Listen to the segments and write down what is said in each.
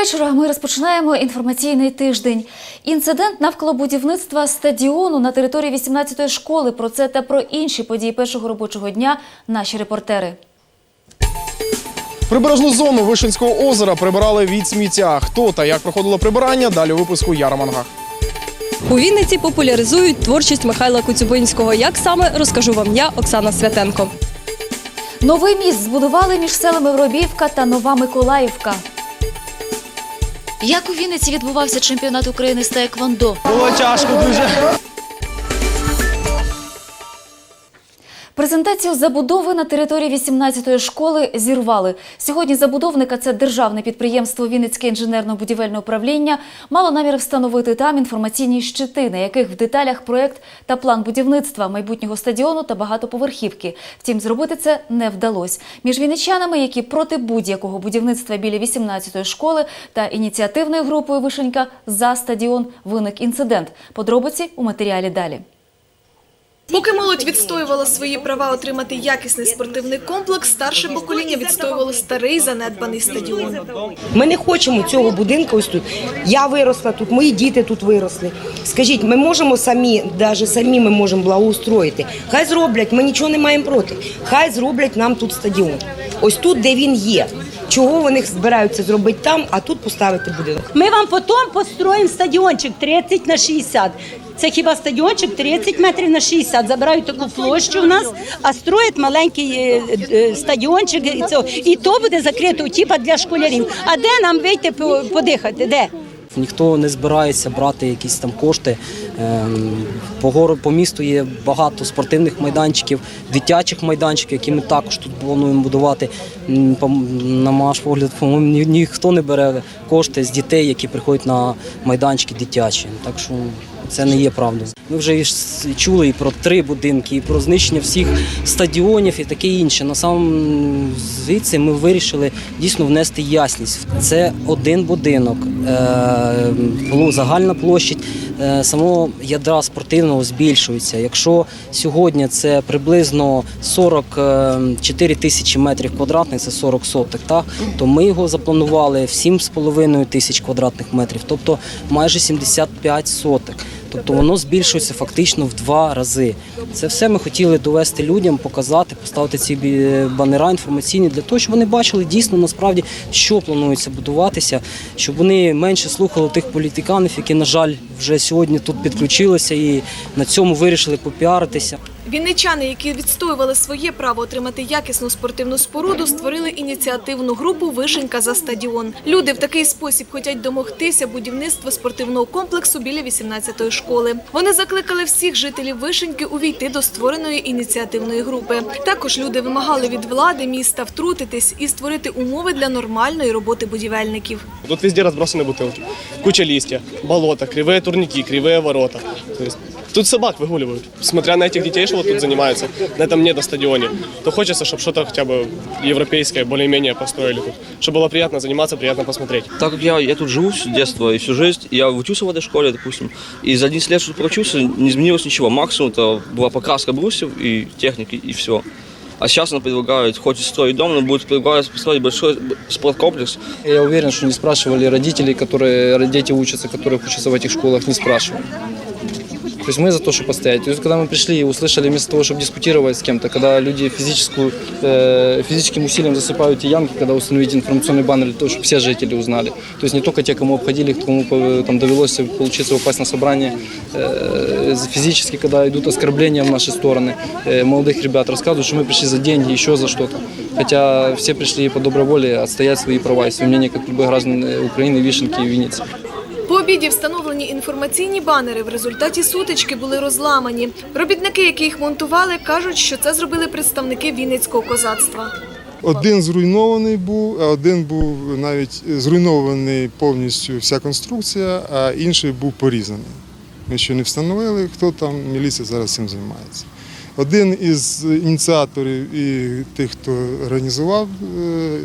вечора. Ми розпочинаємо інформаційний тиждень. Інцидент навколо будівництва стадіону на території 18-ї школи. Про це та про інші події першого робочого дня наші репортери. Прибережну зону Вишинського озера прибирали від сміття. Хто та як проходило прибирання? Далі у випуску Яра У Вінниці популяризують творчість Михайла Коцюбинського. Як саме розкажу вам я, Оксана Святенко. Новий міст збудували між селами Воробіївка та Нова Миколаївка. Як у Вінниці відбувався чемпіонат України з таеквондо? Було тяжко дуже. Презентацію забудови на території 18-ї школи зірвали. Сьогодні забудовника це державне підприємство Вінницьке інженерно-будівельне управління мало намір встановити там інформаційні щити, на яких в деталях проект та план будівництва майбутнього стадіону та багатоповерхівки. Втім, зробити це не вдалося. Між вінничанами, які проти будь-якого будівництва біля 18-ї школи та ініціативною групою Вишенька за стадіон виник інцидент. Подробиці у матеріалі далі. Поки молодь відстоювала свої права отримати якісний спортивний комплекс, старше покоління відстоювало старий занедбаний стадіон. Ми не хочемо цього будинку ось тут. Я виросла тут, мої діти тут виросли. Скажіть, ми можемо самі, навіть самі ми можемо благоустроїти. Хай зроблять, ми нічого не маємо проти. Хай зроблять нам тут стадіон. Ось тут, де він є. Чого вони збираються зробити там, а тут поставити будинок? Ми вам потім построїмо стадіончик 30 на 60. Це хіба стадіончик 30 метрів на 60. Забирають таку площу в нас, а строять маленький е, е, стадіончик. І, то буде закрито типа для школярів. А де нам вийти подихати? Де? Ніхто не збирається брати якісь там кошти. Ем, По гору по місту є багато спортивних майданчиків, дитячих майданчиків, які ми також тут плануємо будувати. На наш погляд, ні- ніхто не бере кошти з дітей, які приходять на майданчики дитячі. Так що це не є правдою. Ми вже чули і про три будинки, і про знищення всіх стадіонів і таке інше. На самом звідси ми вирішили дійсно внести ясність. Це один будинок, загальна площадь е, самого ядра спортивного збільшується. Якщо сьогодні це приблизно 44 тисячі метрів квадратних, це 40 соток, так, то ми його запланували в 7,5 тисяч квадратних метрів, тобто майже 75 соток. Тобто воно збільшується фактично в два рази. Це все ми хотіли довести людям, показати, поставити ці банера інформаційні для того, щоб вони бачили дійсно насправді, що планується будуватися, щоб вони менше слухали тих політиканів, які, на жаль, вже сьогодні тут підключилися і на цьому вирішили попіаритися. Вінничани, які відстоювали своє право отримати якісну спортивну споруду, створили ініціативну групу Вишенька за стадіон. Люди в такий спосіб хочуть домогтися будівництва спортивного комплексу біля 18-ї школи. Вони закликали всіх жителів Вишеньки увійти до створеної ініціативної групи. Також люди вимагали від влади міста втрутитись і створити умови для нормальної роботи будівельників. Тут везде разбросаны бутылки, куча листья, болото, кривые турники, кривые ворота. Тут собак выгуливают. Смотря на этих детей, что вот тут занимаются, на этом недостадионе, то хочется, чтобы что-то хотя бы европейское, более-менее построили тут. Чтобы было приятно заниматься, приятно посмотреть. Так как я, я тут живу с детства и всю жизнь, я учился в этой школе, допустим, и за 11 лет, что проучился, не изменилось ничего. Максимум это была покраска брусьев и техники, и все. А сейчас она предлагает, хоть и строить дом, но будет предлагать построить большой спорткомплекс. Я уверен, что не спрашивали родителей, которые дети учатся, которые учатся в этих школах, не спрашивали. То есть мы за то, чтобы постоять. То есть когда мы пришли и услышали, вместо того, чтобы дискутировать с кем-то, когда люди физическую, э, физическим усилием засыпают те ямки, когда установить информационный баннер для того, чтобы все жители узнали. То есть не только те, кому обходили, кому э, там довелось получиться попасть на собрание, э, физически, когда идут оскорбления в наши стороны, э, молодых ребят рассказывают, что мы пришли за деньги, еще за что-то. Хотя все пришли по доброй воле отстоять свои права и свое мнение, как любые граждане Украины, Вишенки и Винницы. По обіді встановлені інформаційні банери в результаті сутички були розламані. Робітники, які їх монтували, кажуть, що це зробили представники Вінницького козацтва. Один зруйнований був, а один був навіть зруйнований повністю вся конструкція, а інший був порізаний. Ми ще не встановили, хто там, міліція зараз цим займається. Один із ініціаторів і тих, хто організував е,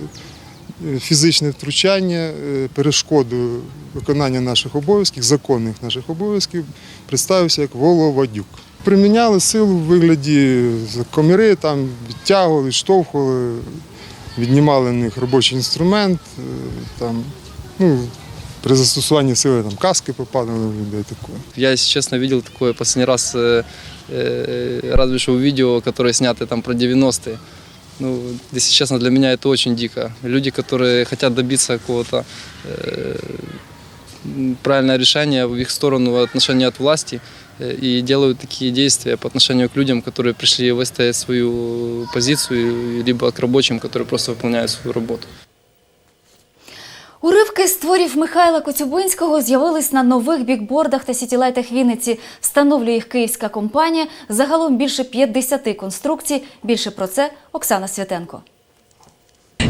фізичне втручання, е, перешкоду виконання наших обов'язків, законних наших обов'язків, представився як Воловадюк. Приміняли силу в вигляді коміри, там відтягували, штовхували, віднімали в них робочий інструмент, е, там Ну, при застосуванні сили там каски попадали людей такое. Я, если честно, видел такое последний раз, э, э, разве что в видео, которое снято там про 90-е Ну, если честно, для меня это очень дико. Люди, которые хотят добиться какого-то э, м, правильного решения в их сторону в отношении от власти э, и делают такие действия по отношению к людям, которые пришли выстоять свою позицию, либо к рабочим, которые просто выполняют свою работу. Уривки з творів Михайла Коцюбинського з'явились на нових бікбордах та сітілайтах Вінниці. Встановлює їх київська компанія. Загалом більше 50 конструкцій. Більше про це Оксана Святенко.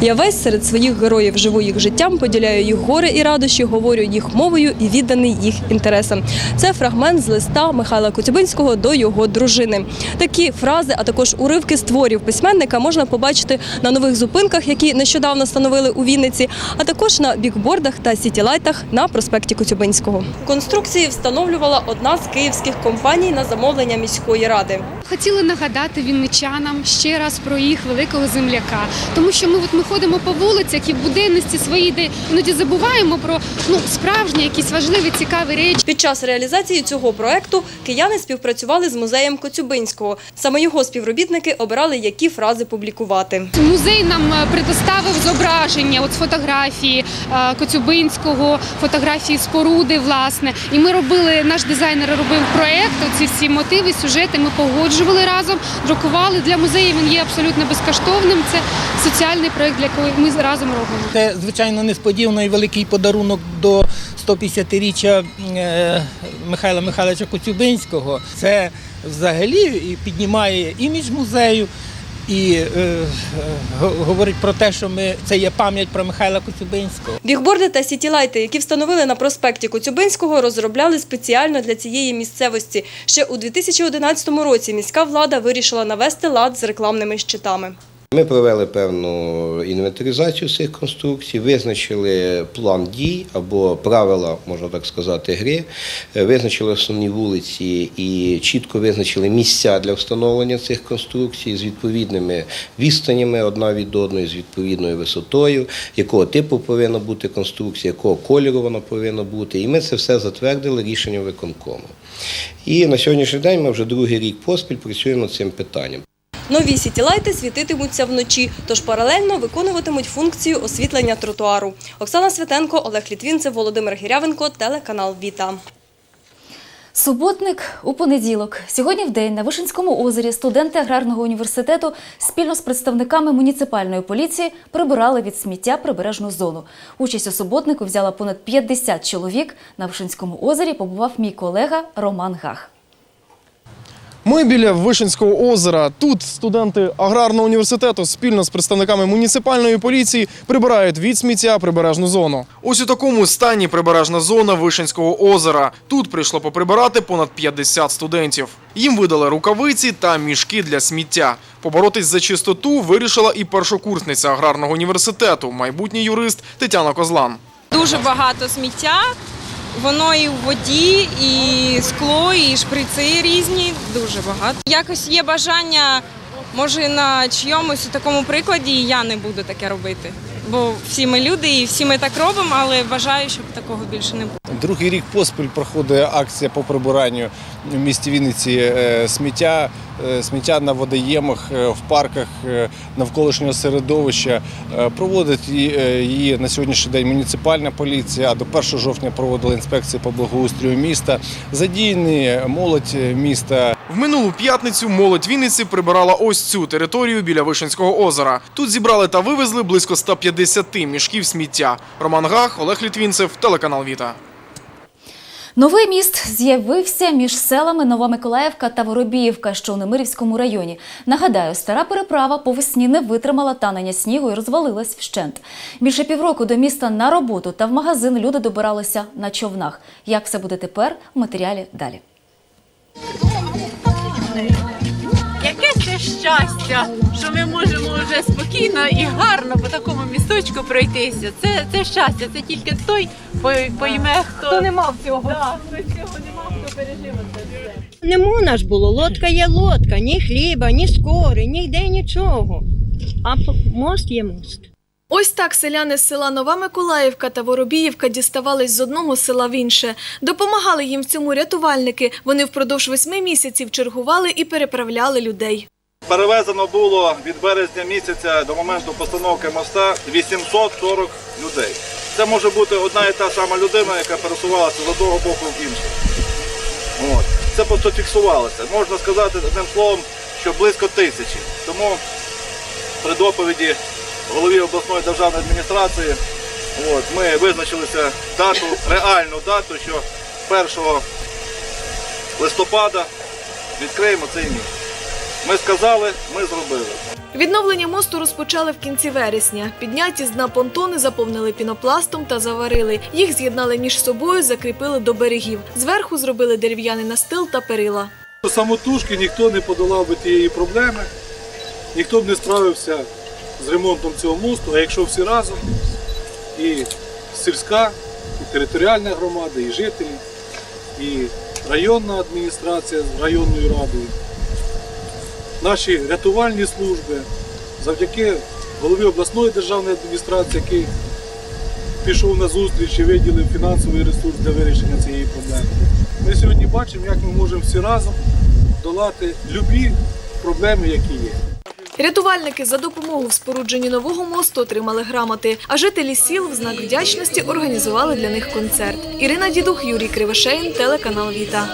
Я весь серед своїх героїв живу їх життям, поділяю їх горе і радощі, говорю їх мовою і відданий їх інтересам. Це фрагмент з листа Михайла Коцюбинського до його дружини. Такі фрази, а також уривки з творів письменника можна побачити на нових зупинках, які нещодавно встановили у Вінниці, а також на бікбордах та сітілайтах на проспекті Коцюбинського. Конструкції встановлювала одна з київських компаній на замовлення міської ради. Хотіли нагадати вінничанам ще раз про їх великого земляка, тому що ми от ми ходимо по вулицях і в буденності своїй, де іноді забуваємо про ну справжні якісь важливі цікаві речі. Під час реалізації цього проекту кияни співпрацювали з музеєм Коцюбинського. Саме його співробітники обирали, які фрази публікувати. Музей нам е, предоставив зображення, от фотографії е, Коцюбинського, фотографії споруди, власне. І ми робили, наш дизайнер робив проект. Ці всі мотиви, сюжети ми погоджували разом, друкували для музею. Він є абсолютно безкоштовним. Це соціальний проект, для якого ми разом робимо. Це звичайно несподівано і великий подарунок до 150-річчя е, Михайла Михайловича Коцюбинського. Це взагалі піднімає імідж музею. І е, е, говорить про те, що ми це є пам'ять про Михайла Коцюбинського. Бігборди та сітілайти, які встановили на проспекті Коцюбинського, розробляли спеціально для цієї місцевості. Ще у 2011 році міська влада вирішила навести лад з рекламними щитами. Ми провели певну інвентаризацію цих конструкцій, визначили план дій або правила, можна так сказати, гри, е, визначили основні вулиці і чітко визначили місця для встановлення цих конструкцій з відповідними відстанями одна від одної, з відповідною висотою, якого типу повинна бути конструкція, якого кольору вона повинна бути. І ми це все затвердили рішенням виконкому. І на сьогоднішній день ми вже другий рік поспіль працюємо над цим питанням. Нові сітілайти світитимуться вночі, тож паралельно виконуватимуть функцію освітлення тротуару. Оксана Святенко, Олег Літвінцев, Володимир Гірявенко, телеканал Віта. Суботник у понеділок. Сьогодні в день на Вишинському озері студенти аграрного університету спільно з представниками муніципальної поліції прибирали від сміття прибережну зону. Участь у суботнику взяла понад 50 чоловік. На Вишинському озері побував мій колега Роман Гах. Ми біля Вишинського озера. Тут студенти аграрного університету спільно з представниками муніципальної поліції прибирають від сміття прибережну зону. Ось у такому стані прибережна зона Вишинського озера. Тут прийшло поприбирати понад 50 студентів. Їм видали рукавиці та мішки для сміття. Поборотись за чистоту вирішила і першокурсниця аграрного університету, майбутній юрист Тетяна Козлан. Дуже багато сміття. Воно і в воді, і скло, і шприци різні. Дуже багато. Якось є бажання, може, на чийомусь такому прикладі і я не буду таке робити. Бо всі ми люди і всі ми так робимо, але бажаю, щоб такого більше не було. Другий рік поспіль проходить акція по прибиранню в місті Вінниці е, сміття, сміття на водоємах, е, в парках е, навколишнього середовища. Е, Проводить її- е, на сьогоднішній день муніципальна поліція, до 1 жовтня проводила інспекції по благоустрою міста. Задіяні молодь міста, В минулу п'ятницю молодь Вінниці прибирала ось цю територію біля Вишинського озера. Тут зібрали та вивезли близько 150 мішків сміття. Роман Гах, Олег Літвінцев, телеканал Віта. Новий міст з'явився між селами Нова Миколаївка та Воробіївка, що у Немирівському районі. Нагадаю, стара переправа по весні не витримала танення снігу і розвалилась вщент. Більше півроку до міста на роботу та в магазин люди добиралися на човнах. Як все буде тепер в матеріалі далі. Яке це щастя, що ми можемо вже спокійно і гарно по такому місточку пройтися. Це, це щастя, це тільки той пойме, хто, Хто не мав цього. Да, хто цього не мав, хто пережив це все. Не можна було, лодка є лодка, ні хліба, ні скори, ніде нічого. А мост є мост. Ось так селяни з села Нова Миколаївка та Воробіївка діставались з одного села в інше. Допомагали їм в цьому рятувальники. Вони впродовж восьми місяців чергували і переправляли людей. Перевезено було від березня місяця до моменту постановки моста 840 людей. Це може бути одна і та сама людина, яка пересувалася з одного боку в інший. От. Це просто фіксувалося. Можна сказати одним словом, що близько тисячі. Тому при доповіді голові обласної державної адміністрації от, ми визначилися дату, реальну дату, що 1 листопада відкриємо цей міст. Ми сказали, ми зробили. Відновлення мосту розпочали в кінці вересня. Підняті з дна понтони заповнили пінопластом та заварили. Їх з'єднали між собою, закріпили до берегів. Зверху зробили дерев'яний настил та перила. Самотужки ніхто не подолав би тієї проблеми, ніхто б не справився з ремонтом цього мосту, а якщо всі разом, і сільська, і територіальна громада, і жителі, і районна адміністрація з районною радою, наші рятувальні служби, завдяки голові обласної державної адміністрації, який пішов на зустріч і виділив фінансовий ресурс для вирішення цієї проблеми. Ми сьогодні бачимо, як ми можемо всі разом долати любі проблеми, які є. Рятувальники за допомогу в спорудженні нового мосту отримали грамоти, а жителі сіл в знак вдячності організували для них концерт. Ірина Дідух, Юрій Кривошеїн, телеканал Віта.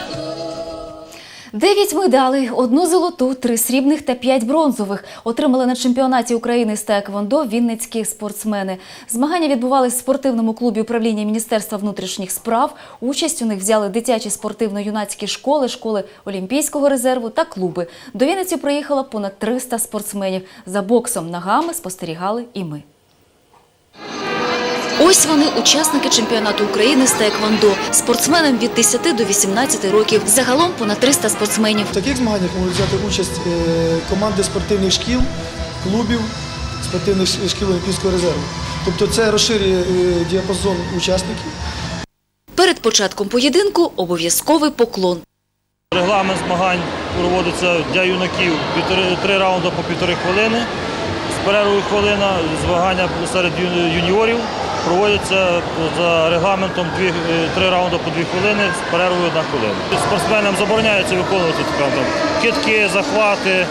Дев'ять медалей, одну золоту, три срібних та п'ять бронзових отримали на чемпіонаті України з таеквондо вінницькі спортсмени. Змагання відбувались в спортивному клубі управління Міністерства внутрішніх справ. Участь у них взяли дитячі спортивно-юнацькі школи, школи Олімпійського резерву та клуби. До Вінниці приїхало понад 300 спортсменів. За боксом ногами спостерігали і ми. Ось вони, учасники чемпіонату України з таеквондо. Спортсменам від 10 до 18 років. Загалом понад 300 спортсменів. В таких змаганнях можуть взяти участь е, команди спортивних шкіл, клубів, спортивних шкіл Олімпійського резерву. Тобто це розширює е, діапазон учасників. Перед початком поєдинку обов'язковий поклон. Регламент змагань проводиться для юнаків три раунди по півтори хвилини. З перервою хвилина змагання серед юніорів проводяться за регламентом дві, е, три раунди по дві хвилини з перервою одна хвилина. Спортсменам забороняється виконувати скажімо, там, кидки, захвати,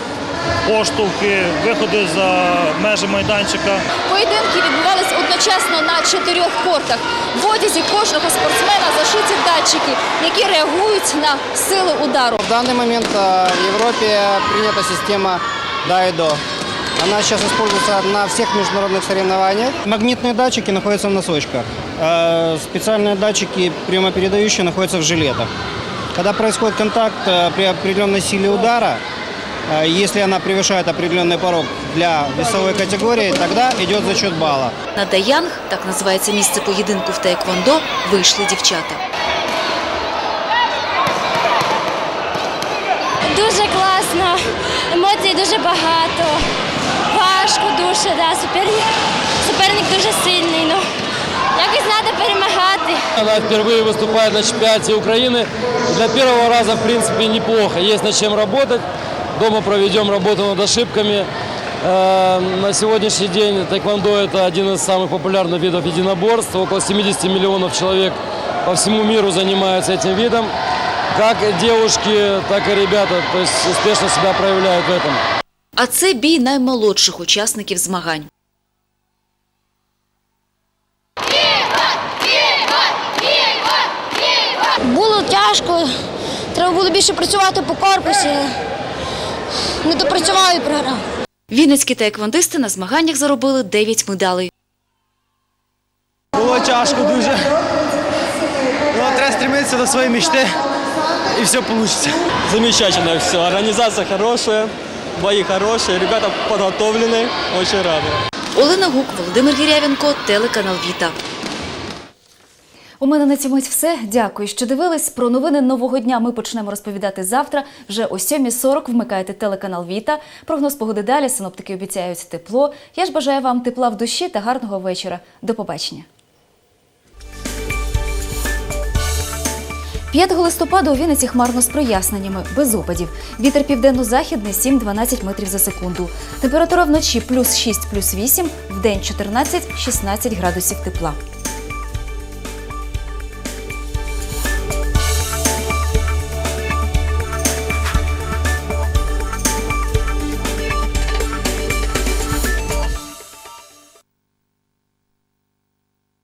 поштовхи, виходи за межі майданчика. Поєдинки відбувались одночасно на чотирьох кортах. В одязі кожного спортсмена зашиті датчики, які реагують на силу удару. В данный момент в Европе принята система Дайдо. Она сейчас используется на всех международных соревнованиях. Магнитные датчики находятся в носочках. Э, Специальные датчики прямопередающие находятся в жилетах. Когда происходит контакт э, при определенной силе удара, э, если она превышает определенный порог для весовой категории, тогда идет зачет балла. На Даянг, так називається місце поєдинку в таеквондо, вийшли дівчата. Дуже класно, емоцій дуже багато, Важко дуже, да, суперник, суперник дуже сильний. Ну, якось треба перемагати. Она впервые выступает на чемпионате Украины. Для первого раза, в принципе, неплохо. Есть над чем работать. Дома проведем работу над ошибками. Э, На сегодняшний день тайквондо – это один из самых популярных видов единоборств. Около 70 миллионов человек по всему миру занимаются этим видом. Как девушки, так и ребята то есть успешно себя проявляют в этом. А це бій наймолодших учасників змагань. Було тяжко, треба було більше працювати по корпусі. Не допрацював і програв. Вінницькі таеквондисти на змаганнях заробили 9 медалей. Було тяжко дуже. Ну, треба стремитися до своєї мечти, і все вийде. Замечательно все. Организация хорошая, бои хорошие, ребята подготовлены. Очень рады. Олена Гук, Володимир Гірявенко, телеканал Віта. У мене на цьому все. Дякую, що дивились. Про новини нового дня ми почнемо розповідати завтра. Вже о 7.40 вмикайте телеканал Віта. Прогноз погоди далі. Синоптики обіцяють тепло. Я ж бажаю вам тепла в душі та гарного вечора. До побачення. 5 листопада у Вінниці хмарно з проясненнями, без опадів. Вітер південно-західний 7-12 метрів за секунду. Температура вночі плюс 6, плюс 8, день 14-16 градусів тепла.